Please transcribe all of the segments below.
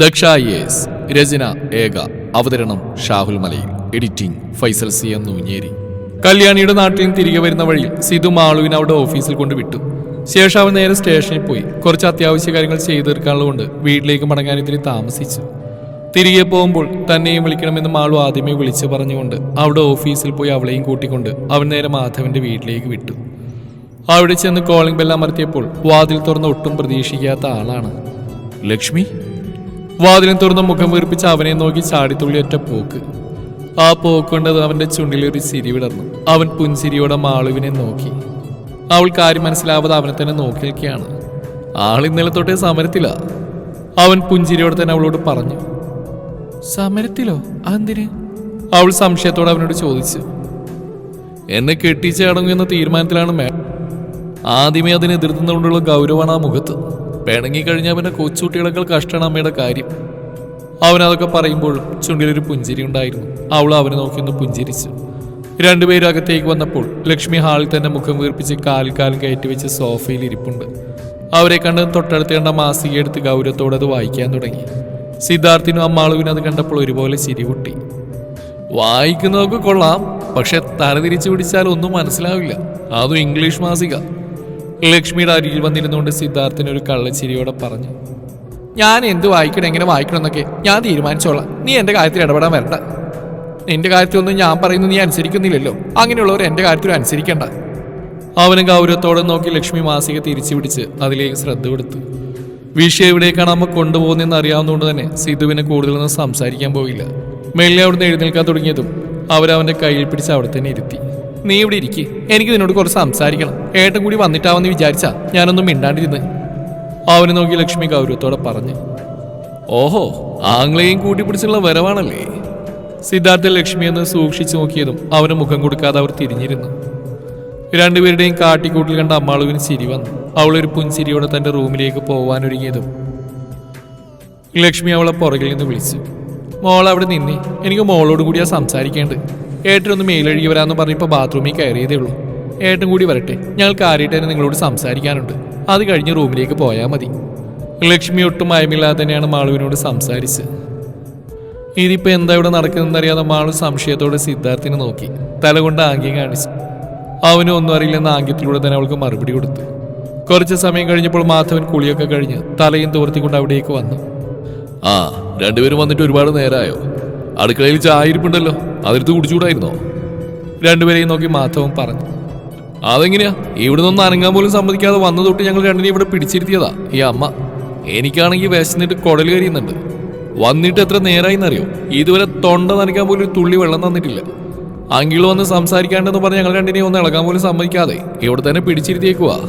Daksha yes രചന ഏക അവതരണം Shahul Malayil editing Faisal C M Noonjeri. കല്യാണിയുടെ നാട്ടിൽ നിന്ന് തിരികെ വരുന്ന വഴിയിൽ സിധു മാളുവിനെ അവിടെ ഓഫീസിൽ കൊണ്ട് വിട്ടു. ശേഷം അവൻ നേരെ സ്റ്റേഷനിൽ പോയി. കുറച്ച് അത്യാവശ്യ കാര്യങ്ങൾ ചെയ്തു തീർക്കാനുള്ളതുകൊണ്ട് വീട്ടിലേക്ക് മടങ്ങാൻ ഇത്തിരി താമസിച്ചു. തിരികെ പോകുമ്പോൾ തന്നെയും വിളിക്കണമെന്ന് മാളു ആദ്യമേ വിളിച്ചു പറഞ്ഞുകൊണ്ട് അവിടെ ഓഫീസിൽ പോയി അവളെയും കൂട്ടിക്കൊണ്ട് അവൻ നേരെ മാധവന്റെ വീട്ടിലേക്ക് വിട്ടു. അവിടെ ചെന്ന് കോളിംഗ് ബെല്ലാം അമർത്തിയപ്പോൾ വാതിൽ തുറന്ന് ഒട്ടും പ്രതീക്ഷിക്കാത്ത ആളാണ്. ലക്ഷ്മി? വാതിലും തുറന്ന് മുഖം വീർപ്പിച്ച് അവനെ നോക്കി ചാടിത്തുള്ളി ഒറ്റ പോക്ക്. ആ പോക്കുണ്ടത് അവന്റെ ചുണ്ടിൽ ഒരു ചിരി വിടർന്നു. അവൻ പുൻചിരിയോടെ മാളുവിനെ നോക്കി. അവൾ കാര്യം മനസ്സിലാവാതെ അവനെ തന്നെ നോക്കി നിൽക്കുകയാണ്. ആൾ ഇന്നലെ തൊട്ടേ സമരത്തിലാ. അവൻ പുഞ്ചിരിയോടെ തന്നെ അവളോട് പറഞ്ഞു. സമരത്തിലോ? അതെന്തിന്? അവൾ സംശയത്തോടെ അവനോട് ചോദിച്ചു. എന്നെ കെട്ടിച്ചടങ്ങുന്ന തീരുമാനത്തിലാണ് മേ ആദ്യമേ അതിനെ എതിർത്തുകൊണ്ടുള്ള ഗൗരവമാണ് ആ മുഖത്ത്. പിണങ്ങി കഴിഞ്ഞാൽ പിന്നെ കൊച്ചുകുട്ടികളെക്കാൾ കഷ്ടമാണ് അമ്മയുടെ കാര്യം. അവനതൊക്കെ പറയുമ്പോൾ ചുണ്ടിലൊരു പുഞ്ചിരി ഉണ്ടായിരുന്നു. അവൾ അവനെ നോക്കി ഒന്ന് പുഞ്ചിരിച്ചു. രണ്ടുപേരും അകത്തേക്ക് വന്നപ്പോൾ ലക്ഷ്മി ഹാളിൽ തന്നെ മുഖം വീർപ്പിച്ച് കാൽ കാലം കയറ്റി വെച്ച് സോഫയിൽ ഇരിപ്പുണ്ട്. അവരെ കണ്ട് തൊട്ടടുത്ത് കണ്ട മാസിക എടുത്ത് ഗൗരവത്തോടെ അത് വായിക്കാൻ തുടങ്ങി. സിദ്ധാർത്ഥിനും അമ്മാളുവിനും അത് കണ്ടപ്പോൾ ഒരുപോലെ ചിരി പൊട്ടി. വായിക്കുന്നതൊക്കെ കൊള്ളാം പക്ഷെ തല തിരിച്ചു പിടിച്ചാൽ ഒന്നും മനസ്സിലാവില്ല. അതും ഇംഗ്ലീഷ് മാസിക. ലക്ഷ്മിയുടെ അരികിൽ വന്നിരുന്നുകൊണ്ട് സിദ്ധാർത്ഥിന് ഒരു കള്ളച്ചിരിയോടെ പറഞ്ഞു ഞാൻ എന്ത് വായിക്കണം എങ്ങനെ വായിക്കണം എന്നൊക്കെ ഞാൻ തീരുമാനിച്ചോളാം. നീ എന്റെ കാര്യത്തിൽ ഇടപെടാൻ വരണ്ട. നിന്റെ കാര്യത്തിലൊന്നും ഞാൻ പറയുന്നത് നീ അനുസരിക്കുന്നില്ലല്ലോ. അങ്ങനെയുള്ളവർ എന്റെ കാര്യത്തിലും അനുസരിക്കണ്ട. അവന് ഗൗരവത്തോടെ നോക്കി ലക്ഷ്മി മാസിക തിരിച്ചു പിടിച്ച് അതിലേക്ക് ശ്രദ്ധ കൊടുത്തു. വിഷയം എവിടേക്കാണ് അമ്മ കൊണ്ടുപോകുന്നതെന്ന് അറിയാവുന്നതുകൊണ്ട് തന്നെ സിധുവിനെ കൂടുതലൊന്നും സംസാരിക്കാൻ പോയില്ല. മെല്ലെ അവിടുന്ന് എഴുന്നേൽക്കാൻ തുടങ്ങിയതും അവരവന്റെ കയ്യിൽ പിടിച്ച് അവിടെ തന്നെ ഇരുത്തി. നീ ഇവിടെ ഇരിക്കേ. എനിക്ക് നിന്നോട് കുറച്ച് സംസാരിക്കണം. ഏട്ടൻ കൂടി വന്നിട്ടാവെന്ന് വിചാരിച്ചാ ഞാനൊന്നും മിണ്ടാണ്ടിരുന്നു. അവനെ നോക്കി ലക്ഷ്മി ഗൗരവത്തോടെ പറഞ്ഞു. ഓഹോ ആംഗ്ലേയും കൂട്ടി പിടിച്ചുള്ള വരവാണല്ലേ? സിദ്ധാർത്ഥ ലക്ഷ്മി എന്ന് സൂക്ഷിച്ചു നോക്കിയതും അവന് മുഖം കൊടുക്കാതെ അവർ തിരിഞ്ഞിരുന്നു. രണ്ടുപേരുടെയും കാട്ടിക്കൂട്ടിൽ കണ്ട അമ്മാളുവിന് ചിരി വന്നു. അവളൊരു പുൻചിരിയോടെ തന്റെ റൂമിലേക്ക് പോവാനൊരുങ്ങിയതും. ലക്ഷ്മി അവളെ പുറകിൽ നിന്ന് വിളിച്ചു. മോൾ അവിടെ നിന്നേ. എനിക്ക് മോളോട് കൂടിയാ സംസാരിക്കേണ്ടത്. ഏട്ടനൊന്ന് മേലഴുകി വരാമെന്ന് പറഞ്ഞപ്പോൾ ബാത്റൂമിൽ കയറിയതേ ഉള്ളൂ. ഏട്ടൻ കൂടി വരട്ടെ. ഞങ്ങൾ കാര്യമായിട്ട് നിങ്ങളോട് സംസാരിക്കാനുണ്ട്. അത് കഴിഞ്ഞ് റൂമിലേക്ക് പോയാൽ മതി. ലക്ഷ്മി ഒട്ടും മയമില്ലാതെ തന്നെയാണ് മാളുവിനോട് സംസാരിച്ച് ഇതിപ്പോൾ എന്താ ഇവിടെ നടക്കുന്നതെന്നറിയാതെ മാളു സംശയത്തോടെ സിദ്ധാർത്ഥിനെ നോക്കി. തലകൊണ്ട് ആംഗ്യം കാണിച്ചു. അവനും ഒന്നും അറിയില്ലെന്ന ആംഗ്യത്തിലൂടെ തന്നെ അവൾക്ക് മറുപടി കൊടുത്തു. കുറച്ച് സമയം കഴിഞ്ഞപ്പോൾ മാധവൻ കുളിയൊക്കെ കഴിഞ്ഞ് തലയും തോർത്തിക്കൊണ്ട് അവിടേക്ക് വന്നു. ആ രണ്ടുപേരും വന്നിട്ട് ഒരുപാട് നേരമായോ അടുക്കളയിൽ ചായ ഇരിപ്പുണ്ടല്ലോ. അതെടുത്ത് കുടിച്ചുകൂടായിരുന്നോ? രണ്ടുപേരെയും നോക്കി മാധവൻ പറഞ്ഞു. അതെങ്ങനെയാ? ഇവിടെ നിന്ന് അനങ്ങാൻ പോലും സമ്മതിക്കാതെ വന്നു തൊട്ട് ഞങ്ങൾ രണ്ടിനെ ഇവിടെ പിടിച്ചിരുത്തിയതാ ഈ അമ്മ. എനിക്കാണെങ്കിൽ വിശന്നിട്ട് കുടൽ കരിയുന്നുണ്ട്. വന്നിട്ട് എത്ര നേരായിന്നറിയോ? ഇതുവരെ തൊണ്ട നനയ്ക്കാൻ പോലും ഒരു തുള്ളി വെള്ളം തന്നിട്ടില്ല. അങ്കിൾ വന്ന് സംസാരിക്കാണ്ടെന്ന് പറഞ്ഞ് ഞങ്ങൾ രണ്ടിനെ ഒന്ന് ഇളകാൻ പോലും സമ്മതിക്കാതെ ഇവിടെ തന്നെ പിടിച്ചിരുത്തിയേക്കുവാ.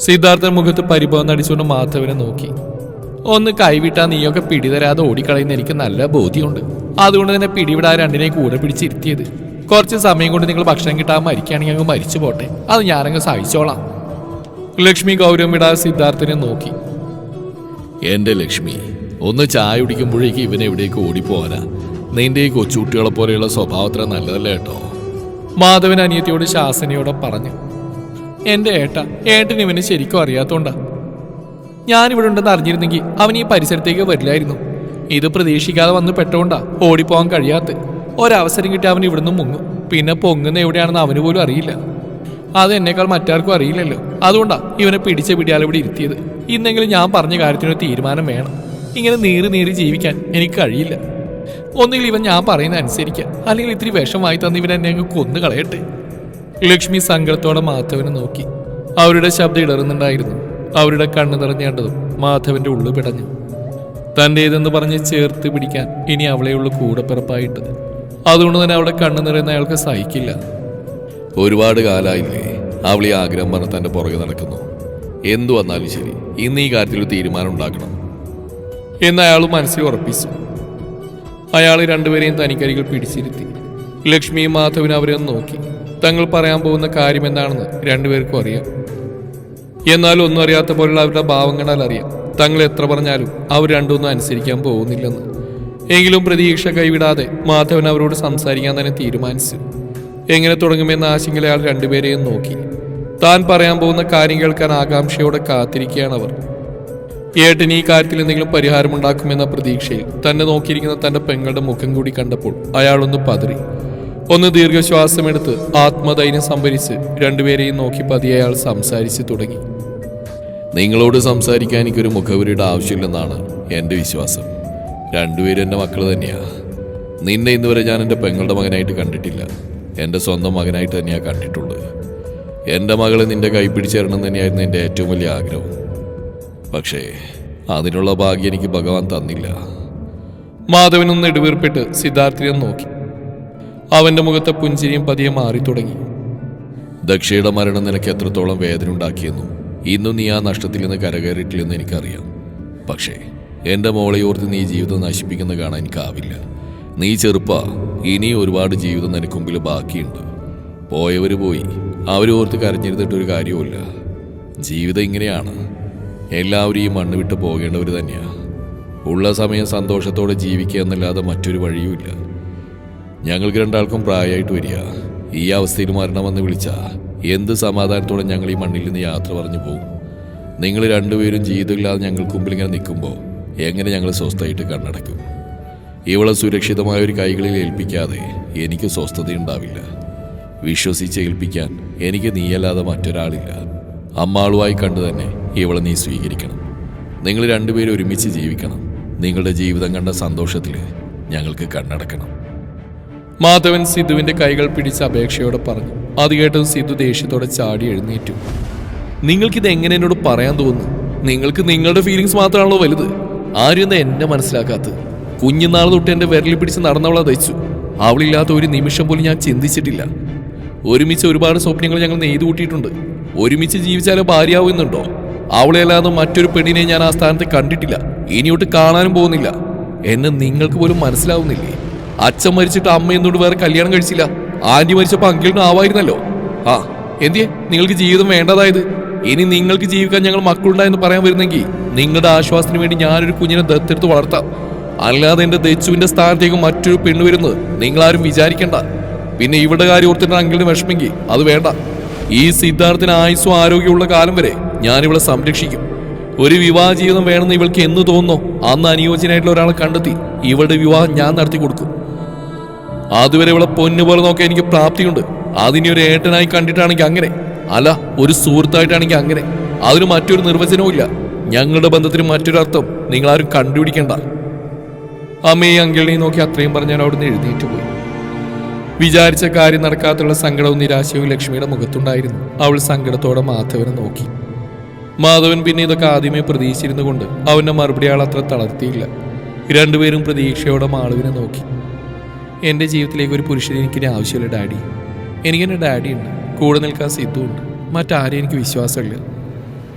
സിദ്ധാർത്ഥൻ മുഖത്ത് പരിഭവം നടിച്ചുകൊണ്ട് മാധവനെ നോക്കി. ഒന്ന് കൈവിട്ടാ നീയൊക്കെ പിടിതരാതെ ഓടിക്കളയുന്ന എനിക്ക് നല്ല ബോധ്യമുണ്ട്. അതുകൊണ്ട് തന്നെ പിടിവിടാ രണ്ടിനെ കൂടെ പിടിച്ചിരുത്തിയത്. കുറച്ച് സമയം കൊണ്ട് നിങ്ങൾ ഭക്ഷണം കിട്ടാൻ മരിക്കുകയാണെങ്കിൽ അങ്ങ് മരിച്ചു പോട്ടെ. അത് ഞാനങ്ങ് സഹിച്ചോളാം. ലക്ഷ്മി ഗൗരവം വിടാതെ സിദ്ധാർത്ഥനെ നോക്കി. എന്റെ ലക്ഷ്മി ഒന്ന് ചായ കുടിക്കുമ്പോഴേക്ക് ഇവൻ എവിടേക്ക് ഓടിപ്പോവാനാ? നിന്റെ ഈ കൊച്ചുകുട്ടികളെ പോലെയുള്ള സ്വഭാവത്ര നല്ലതല്ല കേട്ടോ. മാധവൻ അനിയത്തിയോട് ശാസനയോടെ പറഞ്ഞു. എന്റെ ഏട്ട ഏട്ടൻ ഇവന് ശരിക്കും അറിയാത്തോണ്ടാ. ഞാനിവിടെ ഉണ്ടെന്ന് അറിഞ്ഞിരുന്നെങ്കിൽ അവൻ ഈ പരിസരത്തേക്ക് വരില്ലായിരുന്നു. ഇത് പ്രതീക്ഷിക്കാതെ വന്ന് പെട്ടോണ്ടാ ഓടിപ്പോകാൻ കഴിയാത്ത. ഒരവസരം കിട്ടി അവൻ ഇവിടുന്ന് മുങ്ങും. പിന്നെ പൊങ്ങുന്ന എവിടെയാണെന്ന് അവന് പോലും അറിയില്ല. അത് എന്നേക്കാൾ മറ്റാർക്കും അറിയില്ലല്ലോ. അതുകൊണ്ടാ ഇവനെ പിടിച്ച പിടിയാൽ ഇവിടെ ഇരുത്തിയത്. ഇന്നെങ്കിലും ഞാൻ പറഞ്ഞ കാര്യത്തിനൊരു തീരുമാനം വേണം. ഇങ്ങനെ നീറി നീറി ജീവിക്കാൻ എനിക്ക് കഴിയില്ല. ഒന്നുകിൽ ഇവൻ ഞാൻ പറയുന്ന അനുസരിക്കാം. അല്ലെങ്കിൽ ഇത്തിരി വിഷമായി തന്ന് ഇവൻ എന്നെ അങ്ങ് കൊന്നു കളയട്ടെ ലക്ഷ്മി സങ്കടത്തോടെ മാധവനെ നോക്കി. അവരുടെ ശബ്ദം ഇടറുന്നുണ്ടായിരുന്നു. അവരുടെ കണ്ണു നിറഞ്ഞേണ്ടതും മാധവന്റെ ഉള്ളു പിടഞ്ഞു. തന്റേതെന്ന് പറഞ്ഞ് ചേർത്ത് പിടിക്കാൻ ഇനി അവളെയുള്ള കൂടപ്പിറപ്പായിട്ട് അതുകൊണ്ട് തന്നെ അവളുടെ കണ്ണു നിറയുന്ന അയാൾക്ക് സഹിക്കില്ല. ഒരുപാട് കാലായില്ലേ അവൾ ഈ ആഗ്രഹം പറഞ്ഞ് തന്റെ പുറകെ നടക്കുന്നു. എന്തു വന്നാലും ശരി ഇന്ന് ഈ കാര്യത്തിൽ ഒരു തീരുമാനം ഉണ്ടാക്കണം. എന്ന് അയാൾ മനസ്സിൽ ഉറപ്പിച്ചു. അയാൾ രണ്ടുപേരെയും തനിക്കരികിൽ പിടിച്ചിരുത്തി. ലക്ഷ്മിയും മാധവനും അവരെ ഒന്ന് നോക്കി. തങ്ങൾ പറയാൻ പോകുന്ന കാര്യം എന്താണെന്ന് രണ്ടുപേർക്കും അറിയാം. എന്നാൽ ഒന്നും അറിയാത്ത പോലുള്ള അവരുടെ ഭാവങ്ങളാൽ അറിയാം. തങ്ങൾ എത്ര പറഞ്ഞാലും അവർ രണ്ടൊന്നും അനുസരിക്കാൻ പോകുന്നില്ലെന്ന്. എങ്കിലും പ്രതീക്ഷ കൈവിടാതെ മാധവൻ അവരോട് സംസാരിക്കാൻ തന്നെ തീരുമാനിച്ചു. എങ്ങനെ തുടങ്ങുമെന്ന ആശങ്കയിൽ അയാൾ രണ്ടുപേരെയും നോക്കി. താൻ പറയാൻ പോകുന്ന കാര്യം കേൾക്കാൻ ആകാംക്ഷയോടെ കാത്തിരിക്കുകയാണ് അവർ. ഏട്ടൻ ഈ കാര്യത്തിൽ എന്തെങ്കിലും പരിഹാരമുണ്ടാക്കുമെന്ന പ്രതീക്ഷയിൽ തന്നെ നോക്കിയിരിക്കുന്ന തന്റെ പെങ്ങളുടെ മുഖം കൂടി കണ്ടപ്പോൾ അയാളൊന്ന് പതറി. ഒന്ന് ദീർഘശ്വാസമെടുത്ത് ആത്മധൈര്യം സംഭരിച്ച് രണ്ടുപേരെയും നോക്കി പതിയെ അയാൾ സംസാരിച്ചു തുടങ്ങി. നിങ്ങളോട് സംസാരിക്കാൻ എനിക്കൊരു മുഖവരിയുടെ ആവശ്യമില്ലെന്നാണ് എന്റെ വിശ്വാസം. രണ്ടുപേരും എന്റെ മക്കൾ തന്നെയാണ് നിന്നെ ഇന്നുവരെ ഞാൻ എന്റെ പെങ്ങളുടെ മകനായിട്ട് കണ്ടിട്ടില്ല. എന്റെ സ്വന്തം മകനായിട്ട് തന്നെയാണ് കണ്ടിട്ടുള്ളത്. എന്റെ മകളെ നിന്റെ കൈ പിടിച്ചേരണം തന്നെയായിരുന്നു എന്റെ ഏറ്റവും വലിയ ആഗ്രഹം. പക്ഷേ അതിനുള്ള ഭാഗ്യം എനിക്ക് ഭഗവാൻ തന്നില്ല. മാധവനൊന്ന് എടുവീർപ്പിട്ട് സിദ്ധാർത്ഥിനെ നോക്കി. അവന്റെ മുഖത്തെ പുഞ്ചിരിയും പതിയെ മാറി തുടങ്ങി. ദക്ഷയുടെ മരണം നിനക്ക് എത്രത്തോളം വേദന ഉണ്ടാക്കിയെന്നും ഇന്നും നീ ആ നഷ്ടത്തിൽ നിന്ന് കരകയറിയിട്ടില്ലെന്ന് എനിക്കറിയാം. പക്ഷേ എന്റെ മോളെ ഓർത്ത് നീ ജീവിതം നശിപ്പിക്കുന്ന കാണാൻ എനിക്കാവില്ല. നീ ചെറുപ്പ ഇനി ഒരുപാട് ജീവിതം നിനക്ക് മുമ്പിൽ ബാക്കിയുണ്ട്. പോയവർ പോയി അവരോർത്ത് കരഞ്ഞിരുന്നിട്ടൊരു കാര്യവുമില്ല. ജീവിതം ഇങ്ങനെയാണ്. എല്ലാവരും ഈ മണ്ണ് വിട്ട് പോകേണ്ടവർ തന്നെയാണ് ഉള്ള സമയം സന്തോഷത്തോടെ ജീവിക്കുക എന്നല്ലാതെ മറ്റൊരു വഴിയുമില്ല. ഞങ്ങൾക്ക് രണ്ടാൾക്കും പ്രായമായിട്ട് വരിക. ഈ അവസ്ഥയിൽ മരണമെന്ന് വിളിച്ച എന്ത് സമാധാനത്തോടെ ഞങ്ങൾ ഈ മണ്ണിൽ നിന്ന് യാത്ര പറഞ്ഞു പോകും നിങ്ങൾ രണ്ടുപേരും ജീവിതമില്ലാതെ ഞങ്ങൾക്ക് മുമ്പിൽ ഇങ്ങനെ നിൽക്കുമ്പോൾ എങ്ങനെ ഞങ്ങൾ സ്വസ്ഥമായിട്ട് കണ്ണടക്കും? ഇവളെ സുരക്ഷിതമായ ഒരു കൈകളിൽ ഏൽപ്പിക്കാതെ എനിക്ക് സ്വസ്ഥതയുണ്ടാവില്ല. വിശ്വസിച്ച് ഏൽപ്പിക്കാൻ എനിക്ക് നീയല്ലാതെ മറ്റൊരാളില്ല. അമ്മാളുമായി കണ്ടു തന്നെ ഇവളെ നീ സ്വീകരിക്കണം. നിങ്ങൾ രണ്ടുപേരും ഒരുമിച്ച് ജീവിക്കണം. നിങ്ങളുടെ ജീവിതം കണ്ട സന്തോഷത്തിൽ ഞങ്ങൾക്ക് കണ്ണടക്കണം. മാധവൻ സിദ്ധുവിന്റെ കൈകൾ പിടിച്ച് അപേക്ഷയോടെ പറഞ്ഞു. അത് കേട്ടത് സിദ്ധു ദേഷ്യത്തോടെ ചാടി എഴുന്നേറ്റു. നിങ്ങൾക്കിത് എങ്ങനെ എന്നോട് പറയാൻ തോന്നുന്നു? നിങ്ങൾക്ക് നിങ്ങളുടെ ഫീലിങ്സ് മാത്രമാണല്ലോ വലുത്. ആരും എന്നെ മനസ്സിലാക്കാത്തത്. കുഞ്ഞുനാൾ തൊട്ട് എന്റെ വിരലിൽ പിടിച്ച് നടന്നവളെ തയ്ച്ചു അവളില്ലാത്ത ഒരു നിമിഷം പോലും ഞാൻ ചിന്തിച്ചിട്ടില്ല. ഒരുമിച്ച് ഒരുപാട് സ്വപ്നങ്ങൾ ഞങ്ങൾ നെയ്തു കൂട്ടിയിട്ടുണ്ട്. ഒരുമിച്ച് ജീവിച്ചാലോ ഭാര്യയാവുന്നുണ്ടോ അവളെ അല്ലാതെ മറ്റൊരു പെണ്ണിനെ ഞാൻ ആ സ്ഥാനത്ത് കണ്ടിട്ടില്ല. ഇനിയോട്ട് കാണാനും പോകുന്നില്ല. എന്നെ നിങ്ങൾക്ക് പോലും മനസ്സിലാവുന്നില്ലേ? അച്ഛൻ മരിച്ചിട്ട് അമ്മ എന്നോട് വേറെ കല്യാണം കഴിച്ചില്ല. ആന്റി മരിച്ചപ്പോ അങ്കിളിനും ആവായിരുന്നല്ലോ. ആ എന്തിയെ? നിങ്ങൾക്ക് ജീവിതം വേണ്ടതായത്. ഇനി നിങ്ങൾക്ക് ജീവിക്കാൻ ഞങ്ങൾ മക്കളുണ്ടായെന്ന് പറയാൻ വരുന്നെങ്കിൽ നിങ്ങളുടെ ആശ്വാസത്തിന് വേണ്ടി ഞാനൊരു കുഞ്ഞിനെ ദത്തെടുത്ത് വളർത്താം. അല്ലാതെ എന്റെ ദച്ചുവിന്റെ സ്ഥാനത്തേക്ക് മറ്റൊരു പെണ്ണ് വരുന്നത് നിങ്ങളാരും വിചാരിക്കണ്ട. പിന്നെ ഇവിടെ കാര്യം ഓർത്തിട്ട് അങ്കിളിന് വിഷമെങ്കിൽ അത് വേണ്ട. ഈ സിദ്ധാർത്ഥത്തിന് ആയുസ്സും ആരോഗ്യമുള്ള കാലം വരെ ഞാൻ ഇവളെ സംരക്ഷിക്കും. ഒരു വിവാഹ ജീവിതം വേണമെന്ന് ഇവൾക്ക് എന്ന് തോന്നുന്നോ? അന്ന് അനുയോജ്യനായിട്ടുള്ള ഒരാളെ കണ്ടെത്തി ഇവളുടെ വിവാഹം ഞാൻ നടത്തി കൊടുക്കും അതുവരെ ഇവളെ പൊന്നു പോലെ നോക്കാൻ എനിക്ക് പ്രാപ്തിയുണ്ട്. അതിനെ ഒരു ഏട്ടനായി കണ്ടിട്ടാണെങ്കിൽ അങ്ങനെ. അല്ല ഒരു സുഹൃത്തായിട്ടാണെങ്കിൽ അങ്ങനെ. അതിന് മറ്റൊരു നിർവചനവും ഇല്ല. ഞങ്ങളുടെ ബന്ധത്തിന് മറ്റൊരർത്ഥം നിങ്ങളാരും കണ്ടുപിടിക്കണ്ട. അമ്മയെ അങ്കിളിനെ നോക്കി അത്രയും പറഞ്ഞ് ഞാൻ അവിടുന്ന് എഴുന്നേറ്റ് പോയി. വിചാരിച്ച കാര്യം നടക്കാത്തുള്ള സങ്കടവും നിരാശയും ലക്ഷ്മിയുടെ മുഖത്തുണ്ടായിരുന്നു. അവൾ സങ്കടത്തോടെ മാധവനെ നോക്കി. മാധവൻ പിന്നെ ഇതൊക്കെ ആദ്യമേ പ്രതീക്ഷിച്ചിരുന്നു കൊണ്ട് അവന്റെ മറുപടി ആൾ അത്ര തളർത്തിയില്ല. രണ്ടുപേരും പ്രതീക്ഷയോടെ മാളുവിനെ നോക്കി. എന്റെ ജീവിതത്തിലേക്ക് ഒരു പുരുഷനെ എനിക്കിനി ആവശ്യമില്ല ഡാഡി. എനിക്കെന്റെ ഉണ്ട്. കൂടെ നിൽക്കാൻ സിദ്ധു ഉണ്ട് മറ്റാരെയും എനിക്ക് വിശ്വാസമില്ല.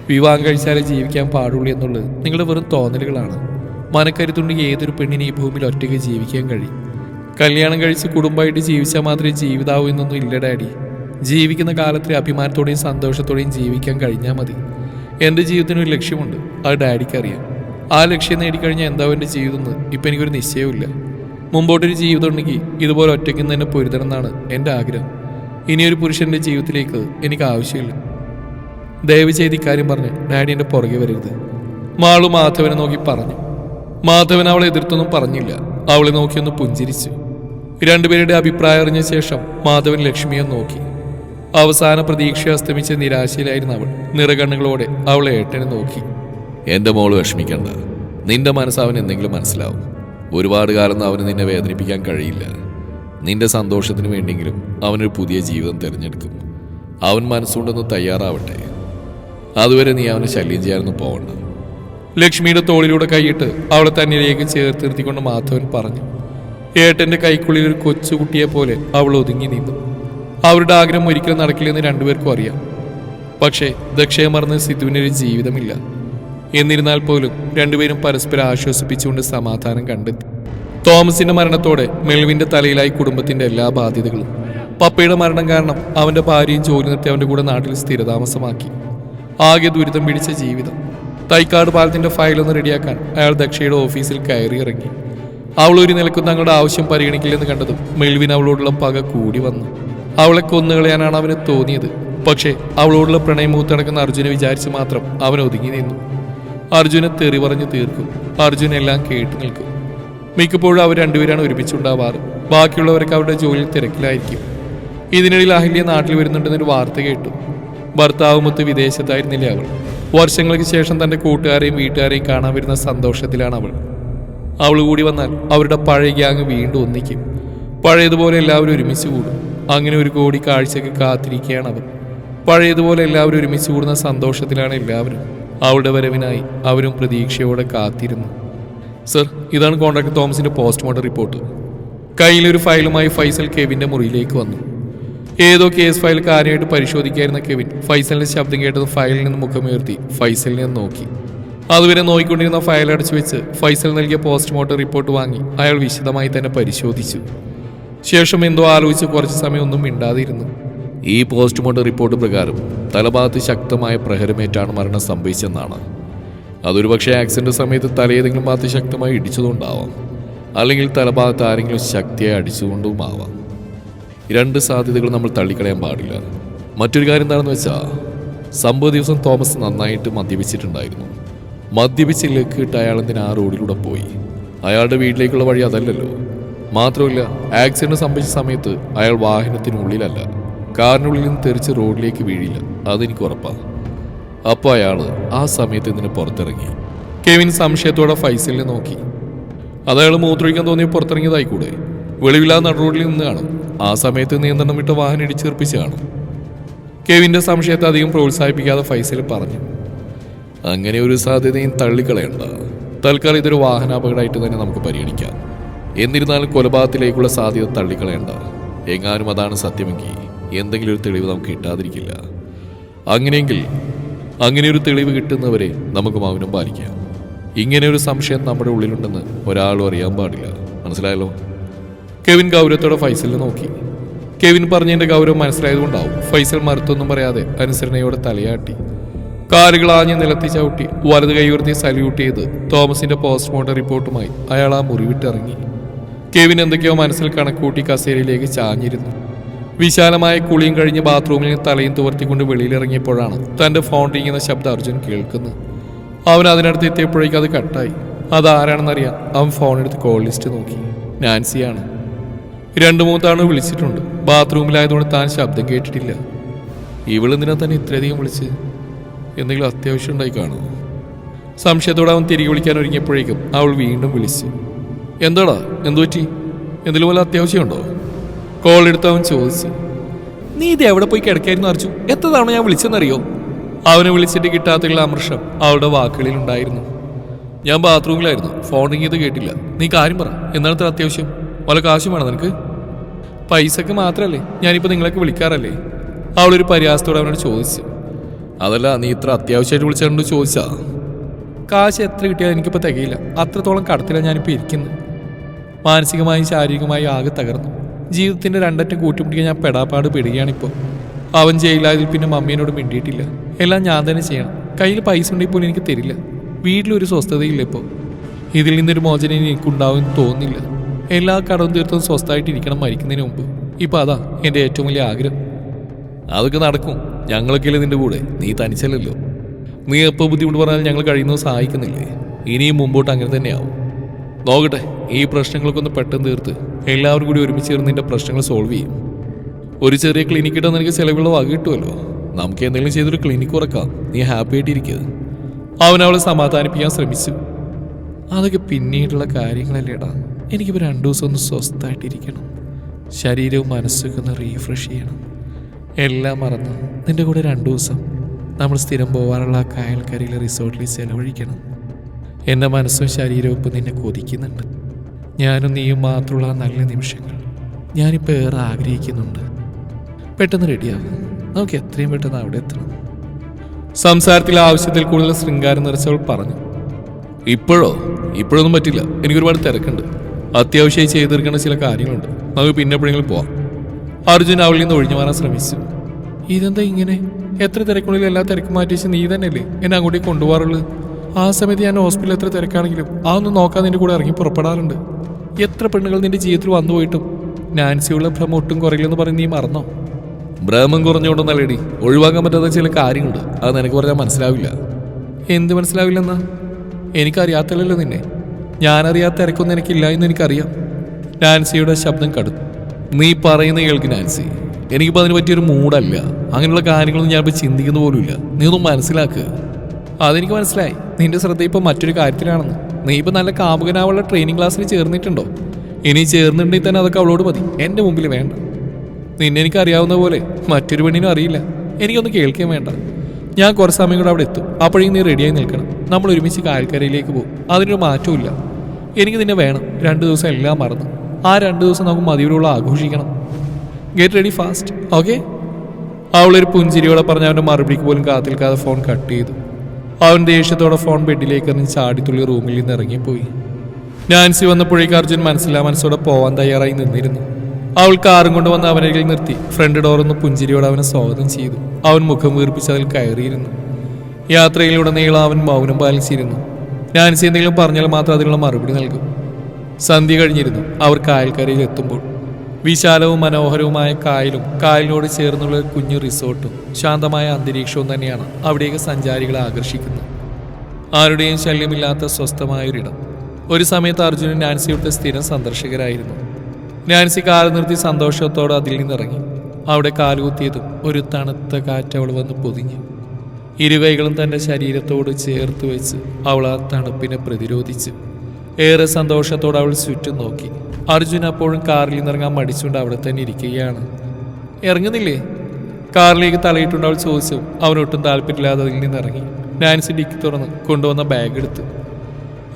വിവാഹം കഴിച്ചാലേ ജീവിക്കാൻ പാടുള്ളൂ എന്നുള്ളത് നിങ്ങൾ വെറും തോന്നലുകളാണ്. മനക്കരുത്തുണ്ടെങ്കിൽ ഏതൊരു പെണ്ണിനെ ഈ ഭൂമിയിൽ ഒറ്റയ്ക്ക് ജീവിക്കാൻ കഴിയും. കല്യാണം കഴിച്ച് കുടുംബമായിട്ട് ജീവിച്ചാൽ മാത്രമേ ജീവിതാവൂ എന്നൊന്നും ഇല്ല ഡാഡി. ജീവിക്കുന്ന കാലത്തിൽ അഭിമാനത്തോടെയും സന്തോഷത്തോടെയും ജീവിക്കാൻ കഴിഞ്ഞാൽ മതി. എന്റെ ജീവിതത്തിന് ഒരു ലക്ഷ്യമുണ്ട്. അത് ഡാഡിക്ക് അറിയാം. ആ ലക്ഷ്യം നേടിക്കഴിഞ്ഞാൽ എന്താവും എന്റെ ജീവിതം എന്ന് ഇപ്പം എനിക്കൊരു നിശ്ചയമില്ല മുമ്പോട്ടൊരു ജീവിതം ഉണ്ടെങ്കിൽ ഇതുപോലെ ഒറ്റയ്ക്ക് തന്നെ പൊരുതണം എന്നാണ് എന്റെ ആഗ്രഹം. ഇനിയൊരു പുരുഷന്റെ ജീവിതത്തിലേക്ക് എനിക്ക് ആവശ്യമില്ല. ദയവ് ചെയ്ത് ഇക്കാര്യം പറഞ്ഞ് ഡാഡി എന്റെ പുറകെ വരരുത്. മാളു മാധവനെ നോക്കി പറഞ്ഞു. മാധവൻ അവളെ എതിർത്തൊന്നും പറഞ്ഞില്ല. അവളെ നോക്കിയൊന്ന് പുഞ്ചിരിച്ചു. രണ്ടുപേരുടെ അഭിപ്രായം അറിഞ്ഞ ശേഷം മാധവൻ ലക്ഷ്മിയെ നോക്കി. അവസാന പ്രതീക്ഷ അസ്തമിച്ച നിരാശയിലായിരുന്നു അവൾ. നിറകണ്ണുകളോടെ അവളെ ഏട്ടനെ നോക്കി. എന്റെ മോൾ വിഷമിക്കണ്ട. നിന്റെ മനസ്സ് അവൻ എന്തെങ്കിലും മനസ്സിലാവും. ഒരുപാട് കാലം അവന് നിന്നെ വേദനിപ്പിക്കാൻ കഴിയില്ല. നിന്റെ സന്തോഷത്തിന് വേണ്ടിയെങ്കിലും അവനൊരു പുതിയ ജീവിതം തിരഞ്ഞെടുക്കും. അവൻ മനസ്സുകൊണ്ടൊന്ന് തയ്യാറാവട്ടെ. അതുവരെ നീ അവനെ ശല്യം ചെയ്യാനൊന്നും പോകണ്ട ലക്ഷ്മിയുടെ തോളിലൂടെ കൈയിട്ട് അവളെ തന്നിലേക്ക് ചേർത്ത് നിർത്തിക്കൊണ്ട് മാധവൻ പറഞ്ഞു ഏട്ടന്റെ കൈക്കുള്ളിൽ ഒരു കൊച്ചുകുട്ടിയെ പോലെ അവൾ ഒതുങ്ങി നിന്നു. അവരുടെ ആഗ്രഹം ഒരിക്കലും നടക്കില്ലെന്ന് രണ്ടുപേർക്കും അറിയാം. പക്ഷേ ദക്ഷയെ മറന്ന് സിദ്ധുവിനൊരു ജീവിതമില്ല. എന്നിരുന്നാൽ പോലും രണ്ടുപേരും പരസ്പരം ആശ്വസിപ്പിച്ചുകൊണ്ട് സമാധാനം കണ്ടെത്തി. തോമസിന്റെ മരണത്തോടെ മെൽവിന്റെ തലയിലായി കുടുംബത്തിന്റെ എല്ലാ ബാധ്യതകളും. പപ്പയുടെ മരണം കാരണം അവന്റെ ഭാര്യയും ജോലി നിർത്തി അവന്റെ കൂടെ നാട്ടിൽ സ്ഥിരതാമസമാക്കി. ആകെ ദുരിതം പിടിച്ച ജീവിതം. തൈക്കാട് പാലത്തിന്റെ ഫയലൊന്ന് റെഡിയാക്കാൻ അയാൾ ദക്ഷയുടെ ഓഫീസിൽ കയറി ഇറങ്ങി അവൾ ഒരു നിലക്കും തങ്ങളുടെ ആവശ്യം പരിഗണിക്കില്ലെന്ന് കണ്ടതും മെൽവിൻ അവളോടുള്ള പക കൂടി വന്നു. അവളെ കൊന്നുകളയാനാണ് അവന് തോന്നിയത്. പക്ഷേ അവളോടുള്ള പ്രണയം മൂത്തടക്കുന്ന അർജുനെ വിചാരിച്ച് മാത്രം അവൻ ഒതുങ്ങി നിന്നു. അർജുനെ തെറി പറഞ്ഞു തീർക്കും. അർജുൻ എല്ലാം കേട്ടു നിൽക്കും. മിക്കപ്പോഴും അവർ രണ്ടുപേരാണ് ഒരുമിച്ചുണ്ടാവാറ്. ബാക്കിയുള്ളവരൊക്കെ അവരുടെ ജോലിയിൽ തിരക്കിലായിരിക്കും. ഇതിനിടയിൽ അഹല്യ നാട്ടിൽ വരുന്നുണ്ടെന്നൊരു വാർത്ത കേട്ടു. ഭർത്താവുമൊത്ത് വിദേശത്തായിരുന്നില്ല അവൾ? വർഷങ്ങൾക്ക് ശേഷം തന്റെ കൂട്ടുകാരെയും വീട്ടുകാരെയും കാണാൻ വരുന്ന സന്തോഷത്തിലാണ് അവൾ. അവൾ കൂടി വന്നാൽ അവരുടെ പഴയ ഗ്യാങ് വീണ്ടും ഒന്നിക്കും. പഴയതുപോലെ എല്ലാവരും ഒരുമിച്ച് കൂടും. അങ്ങനെ ഒരു കോടി കാഴ്ചയ്ക്ക് കാത്തിരിക്കുകയാണ് അവർ പഴയതുപോലെ എല്ലാവരും ഒരുമിച്ച് കൂടുന്ന സന്തോഷത്തിലാണ് എല്ലാവരും. അവളുടെ വരവിനായി അവരും പ്രതീക്ഷയോടെ കാത്തിരുന്നു. സർ ഇതാണ് കോൺട്രാക്ടർ തോമസിന്റെ പോസ്റ്റ്മോർട്ടം റിപ്പോർട്ട്. കയ്യിലൊരു ഫയലുമായി ഫൈസൽ കെവിന്റെ മുറിയിലേക്ക് വന്നു. ഏതോ കേസ് ഫയൽ കാര്യമായിട്ട് പരിശോധിക്കായിരുന്ന കെവിൻ ഫൈസലിന്റെ ശബ്ദം കേട്ടത് ഫയലിൽ നിന്ന് മുഖമുയർത്തി ഫൈസലിനെ നോക്കി. അതുവരെ നോക്കിക്കൊണ്ടിരുന്ന ഫയൽ അടച്ചു വെച്ച് ഫൈസൽ നൽകിയ പോസ്റ്റ്മോർട്ടം റിപ്പോർട്ട് വാങ്ങി അയാൾ വിശദമായി തന്നെ പരിശോധിച്ചു. ശേഷം എന്തോ ആലോചിച്ച് കുറച്ച് സമയമൊന്നും മിണ്ടാതിരുന്നു. ഈ പോസ്റ്റ്മോർട്ടം റിപ്പോർട്ട് പ്രകാരം തലഭാഗത്ത് ശക്തമായ പ്രഹരമേറ്റാണ് മരണം സംഭവിച്ചെന്നാണ്. അതൊരു പക്ഷേ ആക്സിഡന്റ് സമയത്ത് തലയേതെങ്കിലും ഭാഗത്ത് ശക്തമായി ഇടിച്ചതുകൊണ്ടാവാം അല്ലെങ്കിൽ തലഭാഗത്ത് ആരെങ്കിലും ശക്തിയായി അടിച്ചുകൊണ്ടുമാവാം രണ്ട് സാധ്യതകൾ നമ്മൾ തള്ളിക്കളയാൻ പാടില്ല. മറ്റൊരു കാര്യം എന്താണെന്ന് വെച്ചാൽ സംഭവ ദിവസം തോമസ് നന്നായിട്ട് മദ്യപിച്ചിട്ടുണ്ടായിരുന്നു. മദ്യപിച്ച് ലക്കിട്ട് അയാൾ എന്തിനാ ആ റോഡിലൂടെ പോയി? അയാളുടെ വീട്ടിലേക്കുള്ള വഴി അതല്ലല്ലോ. മാത്രമല്ല ആക്സിഡന്റ് സംഭവിച്ച സമയത്ത് അയാൾ വാഹനത്തിനുള്ളിലല്ല. കാറിനുള്ളിൽ നിന്ന് തെറിച്ച് റോഡിലേക്ക് വീഴില്ല. അതെനിക്ക് ഉറപ്പാണ് അപ്പോൾ അയാൾ ആ സമയത്ത് ഇതിന് പുറത്തിറങ്ങി. കെവിൻ സംശയത്തോടെ ഫൈസലിനെ നോക്കി. അതയാൾ മൂത്രമൊഴിക്കാൻ തോന്നിയ പുറത്തിറങ്ങിയതായിക്കൂടെ? വെളിവില്ലാതെ നടുറോഡിൽ നിന്ന് കാണും. ആ സമയത്ത് നിയന്ത്രണം വിട്ട് വാഹനം ഇടിച്ചേർപ്പിച്ച് കാണും. കെവിന്റെ സംശയത്തെ അധികം പ്രോത്സാഹിപ്പിക്കാതെ ഫൈസൽ പറഞ്ഞു. അങ്ങനെ ഒരു സാധ്യതയും തള്ളിക്കളയണ്ട. തൽക്കാലം ഇതൊരു വാഹനാപകടമായിട്ട് തന്നെ നമുക്ക് പരിഗണിക്കാം. എന്നിരുന്നാലും കൊലപാതകത്തിലേക്കുള്ള സാധ്യത തള്ളിക്കളയണ്ട. എങ്ങാനും അതാണ് സത്യമെങ്കിൽ എന്തെങ്കിലും ഒരു തെളിവ് നമുക്ക് കിട്ടാതിരിക്കില്ല. അങ്ങനെയെങ്കിൽ അങ്ങനെ ഒരു തെളിവ് കിട്ടുന്നവരെ നമുക്ക് മൗനം പാലിക്കാം. ഇങ്ങനെ ഒരു സംശയം നമ്മുടെ ഉള്ളിലുണ്ടെന്ന് ഒരാളും അറിയാൻ പാടില്ല. മനസ്സിലായല്ലോ? കെവിൻ ഗൗരവത്തോടെ ഫൈസലിനെ നോക്കി. കെവിൻ പറഞ്ഞതിന്റെ ഗൗരവം മനസ്സിലായതുകൊണ്ടാവും ഫൈസൽ മറുത്തൊന്നും പറയാതെ അനുസരണയോടെ തലയാട്ടി. കാലുകൾ ആഞ്ഞ് നിലത്തി ചവിട്ടി വലത് കൈയുർത്തി സല്യൂട്ട് ചെയ്ത് തോമസിന്റെ പോസ്റ്റ്മോർട്ടം റിപ്പോർട്ടുമായി അയാൾ ആ മുറിവിട്ടിറങ്ങി കെവിൻ എന്തൊക്കെയോ മനസ്സിൽ കണക്കൂട്ടി കസേരയിലേക്ക് ചാഞ്ഞിരുന്നു. വിശാലമായ കുളിയും കഴിഞ്ഞ് ബാത്റൂമിൽ തലയും തുവർത്തിക്കൊണ്ട് വെളിയിലിറങ്ങിയപ്പോഴാണ് തന്റെ ഫോൺ റിങ്ങുന്ന ശബ്ദം അർജുൻ കേൾക്കുന്നത്. അവൻ അതിനടുത്ത് എത്തിയപ്പോഴേക്കും അത് കട്ടായി. അതാരാണെന്നറിയാം അവൻ ഫോൺ എടുത്ത് കോൾ ലിസ്റ്റ് നോക്കി. നാൻസിയാണ്. രണ്ടു മൂന്ന് തവണ വിളിച്ചിട്ടുണ്ട്. ബാത്റൂമിലായതുകൊണ്ട് താൻ ശബ്ദം കേട്ടിട്ടില്ല. ഇവളെന്തിനാ തന്നെ ഇത്രയധികം വിളിച്ച് എന്തെങ്കിലും അത്യാവശ്യം ഉണ്ടായി കാണുമോ സംശയത്തോടെ അവൻ തിരികെ വിളിക്കാൻ ഒരുങ്ങിയപ്പോഴേക്കും അവൾ വീണ്ടും വിളിച്ച്. എന്താടാ? എന്തു പറ്റി എന്തെങ്കിലും അത്യാവശ്യമുണ്ടോ കോൾ എടുത്തവൻ ചോദിച്ചു നീ ഇത് എവിടെ പോയി കിടക്കായിരുന്നു അർജു? എത്ര തവണ ഞാൻ വിളിച്ചെന്നറിയോ? അവനെ വിളിച്ചിട്ട് കിട്ടാത്തുള്ള അമൃഷം അവളുടെ വാക്കുകളിൽ ഉണ്ടായിരുന്നു. ഞാൻ ബാത്റൂമിലായിരുന്നു. ഫോൺ റിങ് ചെയ്ത് കേട്ടില്ല. നീ കാര്യം പറ. എന്താണ് ഇത്ര അത്യാവശ്യം? വല്ല കാശും വേണം നിനക്ക്? പൈസക്ക് മാത്രമല്ലേ ഞാനിപ്പോൾ നിങ്ങളൊക്കെ വിളിക്കാറല്ലേ? അവളൊരു പരിഹാസത്തോടെ അവനോട് ചോദിച്ചു അതല്ല നീ ഇത്ര അത്യാവശ്യമായിട്ട് വിളിച്ചുകൊണ്ട് ചോദിച്ചാ? കാശ് എത്ര കിട്ടിയാൽ എനിക്കിപ്പോൾ തികയില്ല. അത്രത്തോളം കടത്തിലാണ് ഞാനിപ്പോൾ ഇരിക്കുന്നു. മാനസികമായും ശാരീരികമായും ആകെ തകർന്നു. ജീവിതത്തിന്റെ രണ്ടറ്റം കൂട്ടിപ്പിടിക്കാൻ ഞാൻ പെടാപ്പാട് പെടുകയാണിപ്പോൾ അവൻ ജയിലായതിൽ പിന്നെ മമ്മീനോട് മിണ്ടിയിട്ടില്ല. എല്ലാം ഞാൻ തന്നെ ചെയ്യണം. കയ്യിൽ പൈസ ഉണ്ടെങ്കിൽ പോലും എനിക്ക് തരില്ല. വീട്ടിലൊരു സ്വസ്ഥതയില്ല ഇപ്പോൾ ഇതിൽ നിന്നൊരു മോചനം എനിക്കുണ്ടാവും തോന്നില്ല എല്ലാ കടവും തീർത്തും സ്വസ്ഥമായിട്ട് ഇരിക്കണം മരിക്കുന്നതിന് മുമ്പ്. ഇപ്പം അതാ എന്റെ ഏറ്റവും വലിയ ആഗ്രഹം. അതൊക്കെ നടക്കും. ഞങ്ങളൊക്കെയല്ലേ നിന്റെ കൂടെ. നീ തനിച്ചല്ലല്ലോ. നീ എപ്പോൾ ബുദ്ധിമുട്ട് പറഞ്ഞാൽ ഞങ്ങൾ കഴിയുന്നത് സഹായിക്കുന്നില്ലേ? ഇനിയും മുമ്പോട്ട് അങ്ങനെ തന്നെയാവും. നോക്കട്ടെ ഈ പ്രശ്നങ്ങളൊക്കെ ഒന്ന് പെട്ടെന്ന് തീർത്ത്. എല്ലാവരും കൂടി ഒരുമിച്ച് ചേർന്ന് നിന്റെ പ്രശ്നങ്ങൾ സോൾവ് ചെയ്യും. ഒരു ചെറിയ ക്ലിനിക്ക് ഇട്ടാൽ നിനക്ക് ചിലവുള്ള വക കിട്ടുമല്ലോ. നമുക്ക് എന്തെങ്കിലും ചെയ്തൊരു ക്ലിനിക്ക് ഉറക്കാം. നീ ഹാപ്പി ആയിട്ടിരിക്കുക അവൻ അവളെ സമാധാനിപ്പിക്കാൻ ശ്രമിച്ചു. അതൊക്കെ പിന്നീടുള്ള കാര്യങ്ങളല്ലേടാ എനിക്കിപ്പോൾ രണ്ടു ദിവസം ഒന്ന് സ്വസ്ഥമായിട്ടിരിക്കണം. ശരീരവും മനസ്സൊക്കെ ഒന്ന് റീഫ്രഷ് ചെയ്യണം. എല്ലാം മറന്ന് നിന്റെ കൂടെ രണ്ടു ദിവസം നമ്മൾ സ്ഥിരം പോകാനുള്ള ആ കായൽക്കരയിലെ റിസോർട്ടിൽ ചെലവഴിക്കണം. എന്റെ മനസ്സും ശരീരവും ഇപ്പം നിന്നെ കൊതിക്കുന്നുണ്ട്. ഞാനും നീയും മാത്രമുള്ള നല്ല നിമിഷങ്ങൾ ഞാനിപ്പോൾ ഏറെ ആഗ്രഹിക്കുന്നുണ്ട്. പെട്ടെന്ന് റെഡിയാകും നമുക്ക് എത്രയും പെട്ടെന്ന് അവിടെ എത്തണം. സംസാരത്തിൽ ആവശ്യത്തിൽ കൂടുതൽ ശൃംഗാരം നിറച്ചവൾ പറഞ്ഞു. ഇപ്പോഴോ? ഇപ്പോഴൊന്നും പറ്റില്ല. എനിക്ക് ഒരുപാട് തിരക്കുണ്ട്. അത്യാവശ്യമായി ചെയ്തു തീർക്കേണ്ട ചില കാര്യങ്ങളുണ്ട്. നമുക്ക് പിന്നെ എപ്പോഴെങ്കിലും പോവാം. അർജുൻ അവളിൽ നിന്ന് ഒഴിഞ്ഞു മാറാൻ ശ്രമിച്ചു. ഇതെന്താ ഇങ്ങനെ? എത്ര തിരക്കുള്ളിൽ എല്ലാ തിരക്കും മാറ്റിച്ച് നീ തന്നെയല്ലേ എന്നെ അങ്ങോട്ടേക്ക് കൊണ്ടുപോകാറുള്ളത്? ആ സമയത്ത് ഞാൻ ഹോസ്പിറ്റലിൽ എത്ര തിരക്കാണെങ്കിലും അതൊന്നും നോക്കാൻ നിന്റെ കൂടെ ഇറങ്ങി പുറപ്പെടാറുണ്ട്. എത്ര പെണ്ണുകൾ നിന്റെ ജീവിതത്തിൽ വന്നു പോയിട്ടും നാൻസിയുള്ള ഭ്രമം ഒട്ടും കുറയില്ലെന്ന് പറഞ്ഞ് നീ മറന്നോ? ഭ്രമം കുറഞ്ഞുകൊണ്ടൊന്നല്ലേടി. ഒഴിവാക്കാൻ പറ്റാത്ത ചില കാര്യമുണ്ട് അത് നിനക്ക് പറഞ്ഞാൽ മനസ്സിലാവില്ല. എന്ത് മനസ്സിലാവില്ലെന്നാ? എനിക്കറിയാത്തല്ലോ നിന്നെ. ഞാനറിയാത്ത തിരക്കൊന്നും എനിക്കില്ല എന്ന് എനിക്കറിയാം. നാൻസിയുടെ ശബ്ദം കടുത്തു നീ പറയുന്ന കേൾക്ക് നാൻസി. എനിക്കിപ്പോൾ അതിന് പറ്റിയൊരു മൂഡല്ല അങ്ങനെയുള്ള കാര്യങ്ങളൊന്നും ഞാനിപ്പോൾ ചിന്തിക്കുന്ന പോലുമില്ല. നീ ഒന്നും മനസ്സിലാക്കുക അതെനിക്ക് മനസ്സിലായി. നിന്റെ ശ്രദ്ധ ഇപ്പോൾ മറ്റൊരു കാര്യത്തിലാണെന്ന്. നീ ഇപ്പോൾ നല്ല കാമുകനാവുള്ള ട്രെയിനിങ് ക്ലാസ്സിൽ ചേർന്നിട്ടുണ്ടോ? ഇനി ചേർന്നിട്ടുണ്ടെങ്കിൽ തന്നെ അതൊക്കെ അവളോട് മതി. എന്റെ മുമ്പിൽ വേണ്ട. നിന്നെ എനിക്ക് അറിയാവുന്ന പോലെ മറ്റൊരു പെണ്ണിനും അറിയില്ല. എനിക്കൊന്ന് കേൾക്കാൻ വേണ്ട. ഞാൻ കുറച്ച് സമയം കൂടെ അവിടെ എത്തും. അപ്പോഴേക്കും നീ റെഡിയായി നിൽക്കണം. നമ്മൾ ഒരുമിച്ച് കാൽക്കരയിലേക്ക് പോകും. അതിനൊരു മാറ്റവും എനിക്ക് നിന്നെ വേണം. രണ്ട് ദിവസം എല്ലാം മറന്നു. ആ രണ്ട് ദിവസം നമുക്ക് മതിയോടുള്ള ആഘോഷിക്കണം. ഗെറ്റ് റെഡി ഫാസ്റ്റ് ഓക്കെ അവളൊരു പുഞ്ചിരിയോടെ പറഞ്ഞ അവന്റെ മറുപടിക്ക് പോലും കാത്തിൽക്കാതെ ഫോൺ കട്ട് ചെയ്തു. അവൻ ദേഷ്യത്തോടെ ഫോൺ ബെഡിലേക്ക് എറിഞ്ഞ് ചാടിത്തുള്ളി റൂമിൽ നിന്ന് ഇറങ്ങിപ്പോയി. നാൻസി വന്നപ്പോഴേക്ക് അർജുൻ മനസ്സിലാ മനസ്സോടെ പോവാൻ തയ്യാറായി നിന്നിരുന്നു. അവൾ കാറും കൊണ്ട് വന്ന് അവനരികിൽ നിർത്തി. ഫ്രണ്ട് ഡോറൊന്ന് പുഞ്ചിരിയോടെ അവനെ സ്വാഗതം ചെയ്തു. അവൻ മുഖം വീർപ്പിച്ച് അതിൽ കയറിയിരുന്നു. യാത്രയിലൂടെ നീളം അവൻ മൗനം പാലിച്ചിരുന്നു. നാൻസി എന്തെങ്കിലും പറഞ്ഞാൽ മാത്രം അതിനുള്ള മറുപടി നൽകും. സന്ധ്യ കഴിഞ്ഞിരുന്നു. അവർ കായൽക്കരയിൽ എത്തുമ്പോൾ വിശാലവും മനോഹരവുമായ കായലും കായലിനോട് ചേർന്നുള്ള കുഞ്ഞു റിസോർട്ടും ശാന്തമായ അന്തരീക്ഷവും തന്നെയാണ് അവിടേക്ക് സഞ്ചാരികളെ ആകർഷിക്കുന്നത്. ആരുടെയും ശല്യമില്ലാത്ത സ്വസ്ഥമായ ഒരിടം ഒരു സമയത്ത് അർജുനൻ നാൻസിയുടെ സ്ഥിരം സന്ദർശകരായിരുന്നു. നാൻസി കാൽ നിർത്തി സന്തോഷത്തോടെ അതിൽ നിന്നിറങ്ങി. അവിടെ കാലുകുത്തിയതും ഒരു തണുത്ത കാറ്റ് അവൾ വന്ന് പൊതിഞ്ഞു. ഇരുകൈകളും തന്റെ ശരീരത്തോട് ചേർത്ത് വെച്ച് അവൾ ആ തണുപ്പിനെ പ്രതിരോധിച്ചു. ഏറെ സന്തോഷത്തോടെ അവൾ ചുറ്റും നോക്കി. അർജുൻ അപ്പോഴും കാറിൽ നിന്നിറങ്ങാൻ മടിച്ചുകൊണ്ട് അവിടെ തന്നെ ഇരിക്കുകയാണ്. ഇറങ്ങുന്നില്ലേ? കാറിലേക്ക് തലയിട്ടുകൊണ്ട് അവൾ ചോദിച്ചു. അവനൊട്ടും താല്പര്യമില്ലാതെ അതിൽ നിന്നിറങ്ങി നാൻസി ഡിക്കി തുറന്ന് കൊണ്ടുവന്ന ബാഗ് എടുത്തു.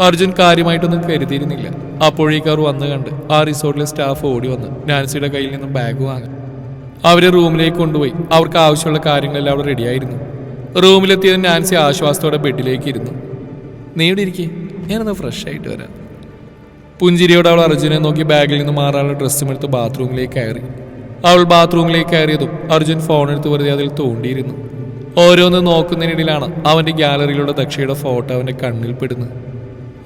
അർജുൻ കാര്യമായിട്ടൊന്നും കരുതിയിരുന്നില്ല. അപ്പോഴേക്ക് അവർ വന്നു കണ്ട് ആ റിസോർട്ടിലെ സ്റ്റാഫ് ഓടി വന്ന് നാൻസിയുടെ കയ്യിൽ നിന്നും ബാഗ് വാങ്ങി. അവരെ റൂമിലേക്ക് കൊണ്ടുപോയി. അവർക്ക് ആവശ്യമുള്ള കാര്യങ്ങളെല്ലാം അവിടെ റെഡിയായിരുന്നു. റൂമിലെത്തിയത് നാൻസി ആശ്വാസത്തോടെ ബെഡിലേക്ക് ഇരുന്നു നീ ഇരിക്കേ? ഞാനൊന്ന് ഫ്രഷ് ആയിട്ട് വരാം. പുഞ്ചിരിയോടെ അവൾ അർജുനെ നോക്കി ബാഗിൽ നിന്ന് മാറാനുള്ള ഡ്രസ്സും എടുത്ത് ബാത്റൂമിലേക്ക് കയറി. അവൾ ബാത്റൂമിലേക്ക് കയറിയതും അർജുൻ ഫോൺ എടുത്ത് വെറുതെ അതിൽ തോണ്ടിയിരുന്നു. ഓരോന്ന് നോക്കുന്നതിനിടയിലാണ് അവന്റെ ഗ്യാലറിയിലൂടെ ദക്ഷയുടെ ഫോട്ടോ അവന്റെ കണ്ണിൽ പെടുന്നത്.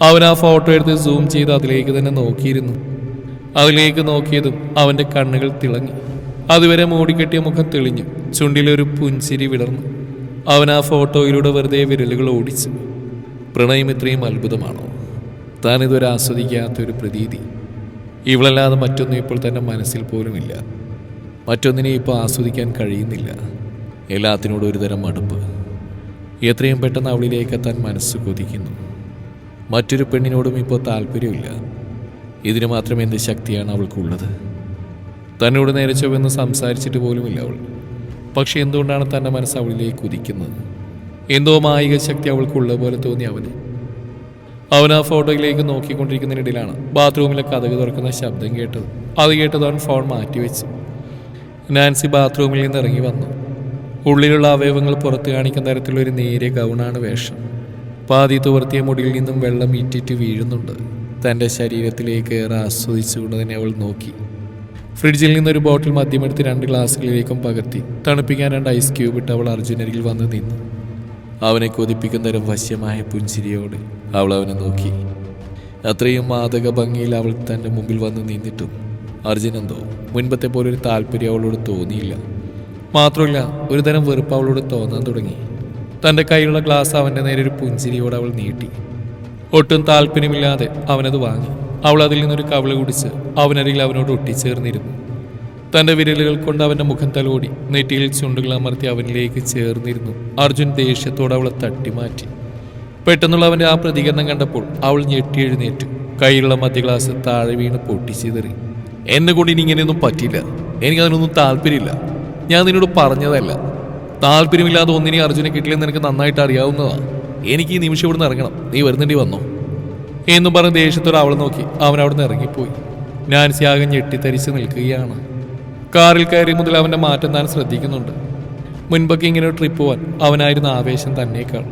അവൻ ആ ഫോട്ടോ എടുത്ത് സൂം ചെയ്ത് അതിലേക്ക് തന്നെ നോക്കിയിരുന്നു. അതിലേക്ക് നോക്കിയതും അവന്റെ കണ്ണുകൾ തിളങ്ങി. അതുവരെ മൂടിക്കെട്ടിയ മുഖം തെളിഞ്ഞു. ചുണ്ടിലൊരു പുഞ്ചിരി വിടർന്നു. അവൻ ആ ഫോട്ടോയിലൂടെ വെറുതെ വിരലുകൾ ഓടിച്ചു. പ്രണയം ഇത്രയും അത്ഭുതമാണോ? താൻ ഇതുവരെ ആസ്വദിക്കാത്തൊരു പ്രതീതി. ഇവളല്ലാതെ മറ്റൊന്നും ഇപ്പോൾ തന്റെ മനസ്സിൽ പോലുമില്ല. മറ്റൊന്നിനെ ഇപ്പോൾ ആസ്വദിക്കാൻ കഴിയുന്നില്ല. എല്ലാത്തിനോടും ഒരുതരം മടുപ്പ്. എത്രയും പെട്ടെന്ന് അവളിലേക്ക് എത്താൻ മനസ്സ് കൊതിക്കുന്നു. മറ്റൊരു പെണ്ണിനോടും ഇപ്പോൾ താല്പര്യമില്ല. ഇതിന് മാത്രം എന്ത് ശക്തിയാണ് അവൾക്കുള്ളത്? തന്നോട് നേരെ ചൊവ്വെന്ന് സംസാരിച്ചിട്ട് പോലുമില്ല അവൾ. പക്ഷെ എന്തുകൊണ്ടാണ് തന്റെ മനസ്സ് അവളിലേക്ക് കുതിക്കുന്നത്? എന്തോ മായിക ശക്തി അവൾക്കുള്ള പോലെ തോന്നി അവന്. അവൻ ആ ഫോട്ടോയിലേക്ക് നോക്കിക്കൊണ്ടിരിക്കുന്നതിനിടയിലാണ് ബാത്റൂമിലെ കഥക് തുറക്കുന്ന ശബ്ദം കേട്ടത്. അത് കേട്ടത് അവൻ ഫോൺ മാറ്റിവെച്ചു. നാൻസി ബാത്റൂമിൽ നിന്ന് ഇറങ്ങി വന്നു. ഉള്ളിലുള്ള അവയവങ്ങൾ പുറത്ത് കാണിക്കുന്ന തരത്തിലൊരു നേരിയ ഗൗണാണ് വേഷം. പാതി തുവർത്തിയ മുടിയിൽ നിന്നും വെള്ളം ഇറ്റിറ്റ് വീഴുന്നുണ്ട്. തന്റെ ശരീരത്തിലേക്ക് ഏറെ ആസ്വദിച്ചുകൊണ്ട് തന്നെ അവൾ നോക്കി. ഫ്രിഡ്ജിൽ നിന്നൊരു ബോട്ടിൽ മദ്യമെടുത്ത് രണ്ട് ഗ്ലാസ്സുകളിലേക്കും പകർത്തി. തണുപ്പിക്കാൻ രണ്ട് ഐസ് ക്യൂബ് ഇട്ട് അവൾ അർജുനരിൽ വന്ന് നിന്നു. അവനെ കൊതിപ്പിക്കുന്ന തരം വശ്യമായ പുഞ്ചിരിയോടെ അവൾ അവനെ നോക്കി. അത്രയും മാതക ഭംഗിയിൽ അവൾ തന്റെ മുമ്പിൽ വന്ന് നിന്നിട്ടും അർജുൻ എന്തോ മുൻപത്തെ പോലെ ഒരു താല്പര്യം അവളോട് തോന്നിയില്ല. മാത്രമല്ല ഒരു തരം വെറുപ്പ് അവളോട് തോന്നാൻ തുടങ്ങി. തന്റെ കയ്യിലുള്ള ഗ്ലാസ് അവന്റെ നേരെ ഒരു പുഞ്ചിരിയോട് അവൾ നീട്ടി. ഒട്ടും താല്പര്യമില്ലാതെ അവനത് വാങ്ങി. അവൾ അതിൽ നിന്നൊരു കവിള കുടിച്ച് അവനരികിൽ അവനോട് ഒട്ടിച്ചേർന്നിരുന്നു. തന്റെ വിരലുകൾ കൊണ്ട് അവന്റെ മുഖം തലോടി. നെറ്റിയിൽ ചുണ്ടുകൾ അമർത്തി അവനിലേക്ക് ചേർന്നിരുന്നു. അർജുൻ ദേഷ്യത്തോടെ അവളെ തട്ടിമാറ്റി. പെട്ടെന്നുള്ള അവന്റെ ആ പ്രതികരണം കണ്ടപ്പോൾ അവൾ ഞെട്ടി എഴുന്നേറ്റു. കയ്യിലുള്ള മധ്യ ഗ്ലാസ് താഴെ വീണ് പൊട്ടിച്ചിതറി. എന്നെ കൊണ്ട് ഇനി ഇങ്ങനെയൊന്നും പറ്റില്ല എനിക്കതിനൊന്നും താല്പര്യമില്ല. ഞാൻ നിന്നോട് പറഞ്ഞതല്ല. താല്പര്യമില്ലാതെ ഒന്നിനെ അർജുനെ കിട്ടില്ലെന്ന് നിനക്ക് നന്നായിട്ട് അറിയാവുന്നതാണ് എനിക്ക് ഈ നിമിഷം ഇവിടുന്ന് ഇറങ്ങണം. നീ വരുന്നേണ്ടി വന്നോ? എന്നും പറഞ്ഞ് ദേഷ്യത്തോടെ അവളെ നോക്കി. അവൻ അവിടുന്ന് ഇറങ്ങിപ്പോയി. നാൻസി ആകെ ഞെട്ടിത്തരിച്ച് നിൽക്കുകയാണ്. കാറിൽ കയറി മുതൽ അവന്റെ മാറ്റം താൻ ശ്രദ്ധിക്കുന്നുണ്ട്. മുൻപൊക്കെ ഇങ്ങനെ ട്രിപ്പ് പോവാൻ അവനായിരുന്നു ആവേശം തന്നേക്കാൾ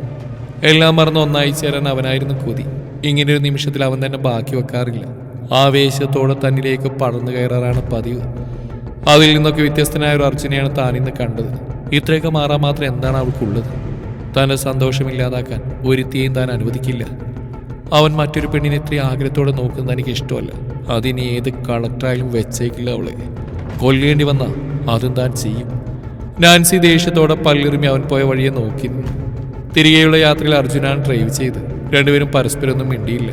എല്ലാം മറന്ന് ഒന്നായി ചേരാൻ അവനായിരുന്നു കൊതി. ഇങ്ങനൊരു നിമിഷത്തിൽ അവൻ തന്നെ ബാക്കി വെക്കാറില്ല. ആവേശത്തോടെ തന്നിലേക്ക് പടർന്നു കയറാറാണ് പതിവ്. അതിൽ നിന്നൊക്കെ വ്യത്യസ്തനായ ഒരു അർച്ചനയാണ് താൻ ഇന്ന് കണ്ടത്. ഇത്രയൊക്കെ മാറാൻ മാത്രം എന്താണ് അവൾക്കുള്ളത്? തന്റെ സന്തോഷം ഇല്ലാതാക്കാൻ ഒരുത്തിയെയും താൻ അനുവദിക്കില്ല. അവൻ മറ്റൊരു പെണ്ണിനെ ഇത്രയും ആഗ്രഹത്തോടെ നോക്കുന്നത് എനിക്ക് ഇഷ്ടമല്ല അതിനി ഏത് കളക്ടറായാലും വെച്ചേക്കില്ല അവളെ. കൊല്ലേണ്ടി വന്ന അതും താൻ ചെയ്യും. നാൻസി ദേഷ്യത്തോടെ പല്ലിറുമി അവൻ പോയ വഴിയെ നോക്കി തിരികെയുള്ള യാത്രയിൽ അർജുനാണ് ഡ്രൈവ് ചെയ്ത്. രണ്ടുപേരും പരസ്പരം ഒന്നും മിണ്ടിയില്ല.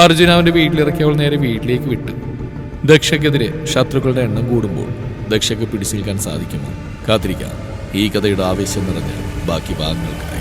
അർജുന അവന്റെ വീട്ടിലിറക്കിയവൾ നേരെ വീട്ടിലേക്ക് വിട്ടു. ദക്ഷയ്ക്കെതിരെ ശത്രുക്കളുടെ എണ്ണം കൂടുമ്പോൾ ദക്ഷയ്ക്ക് പിടിച്ചു നിൽക്കാൻ സാധിക്കുമോ? കാത്തിരിക്കാം. ഈ കഥയുടെ ആവേശം നിറഞ്ഞ ബാക്കി ഭാഗങ്ങൾക്കായി